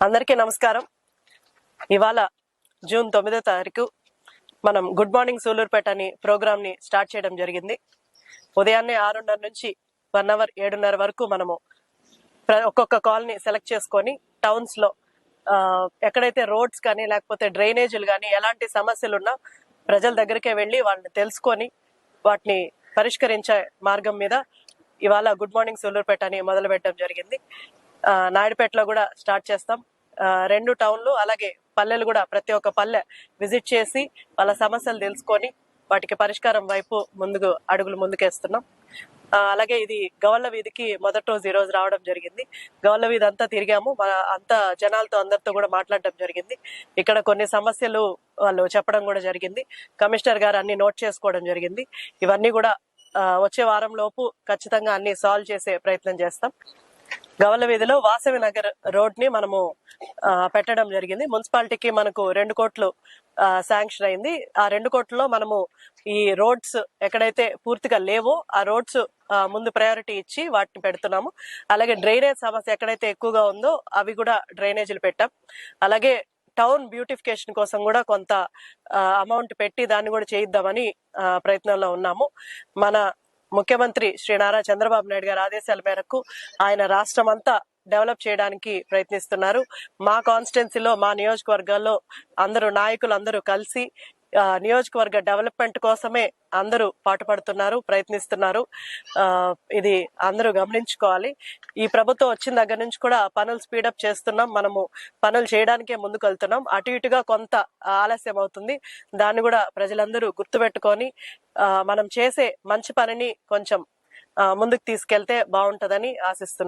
అందరికీ నమస్కారం. ఇవాళ జూన్ తొమ్మిదో తారీఖు మనం గుడ్ మార్నింగ్ సూలూరుపేట అని ప్రోగ్రామ్ని స్టార్ట్ చేయడం జరిగింది. ఉదయాన్నే ఆరున్నర నుంచి వన్ అవర్ ఏడున్నర వరకు మనము ఒక్కొక్క కాల్ని సెలెక్ట్ చేసుకొని టౌన్స్లో ఎక్కడైతే రోడ్స్ కానీ లేకపోతే డ్రైనేజీలు కానీ ఎలాంటి సమస్యలు ఉన్నా ప్రజల దగ్గరికే వెళ్ళి వాళ్ళని తెలుసుకొని వాటిని పరిష్కరించే మార్గం మీద ఇవాళ గుడ్ మార్నింగ్ సూలూరుపేట అని మొదలు పెట్టడం జరిగింది. నాయుడుపేటలో కూడా స్టార్ట్ చేస్తాం. రెండు టౌన్లు అలాగే పల్లెలు కూడా ప్రతి ఒక్క పల్లె విజిట్ చేసి వాళ్ళ సమస్యలు తెలుసుకొని వాటికి పరిష్కారం వైపు ముందుకు అడుగులు ముందుకేస్తున్నాం. అలాగే ఇది గవల్ల వీధికి మొదటి రోజు ఈ రోజు రావడం జరిగింది. గవల్ల వీధి అంతా తిరిగాము. అంతా జనాలతో అందరితో కూడా మాట్లాడడం జరిగింది. ఇక్కడ కొన్ని సమస్యలు వాళ్ళు చెప్పడం కూడా జరిగింది. కమిషనర్ గారు అన్ని నోట్ చేసుకోవడం జరిగింది. ఇవన్నీ కూడా వచ్చే వారం లోపు ఖచ్చితంగా అన్ని సాల్వ్ చేసే ప్రయత్నం చేస్తాం. గవల్ల వీధిలో వాసవి నగర్ రోడ్ని మనము పెట్టడం జరిగింది. మున్సిపాలిటీకి మనకు రెండు కోట్లు శాంక్షన్ అయింది. ఆ రెండు కోట్లలో మనము ఈ రోడ్స్ ఎక్కడైతే పూర్తిగా లేవో ఆ రోడ్స్ ముందు ప్రయారిటీ ఇచ్చి వాటిని పెడుతున్నాము. అలాగే డ్రైనేజ్ సమస్య ఎక్కడైతే ఎక్కువగా ఉందో అవి కూడా డ్రైనేజీలు పెట్టాం. అలాగే టౌన్ బ్యూటిఫికేషన్ కోసం కూడా కొంత అమౌంట్ పెట్టి దాన్ని కూడా చేయిద్దామని ప్రయత్నంలో ఉన్నాము. మన ముఖ్యమంత్రి శ్రీ నారా చంద్రబాబు నాయుడు గారి ఆదేశాల మేరకు ఆయన రాష్ట్రం అంతా డెవలప్ చేయడానికి ప్రయత్నిస్తున్నారు. మా కాన్స్టిట్యున్సీలో మా నియోజకవర్గాల్లో అందరూ నాయకులు అందరూ కలిసి నియోజకవర్గ డెవలప్మెంట్ కోసమే అందరూ పాటుపడుతున్నారు ప్రయత్నిస్తున్నారు. ఆ, ఇది అందరూ గమనించుకోవాలి. ఈ ప్రభుత్వం వచ్చిన దగ్గర నుంచి కూడా పనులు స్పీడప్ చేస్తున్నాం. మనము పనులు చేయడానికే ముందుకు వెళ్తున్నాం అటు ఇటుగా కొంత ఆలస్యం అవుతుంది. దాన్ని కూడా ప్రజలందరూ గుర్తుపెట్టుకొని మనం చేసే మంచి పనిని కొంచెం ఆ, ముందుకు తీసుకెళ్తే బాగుంటదని ఆశిస్తున్నాం.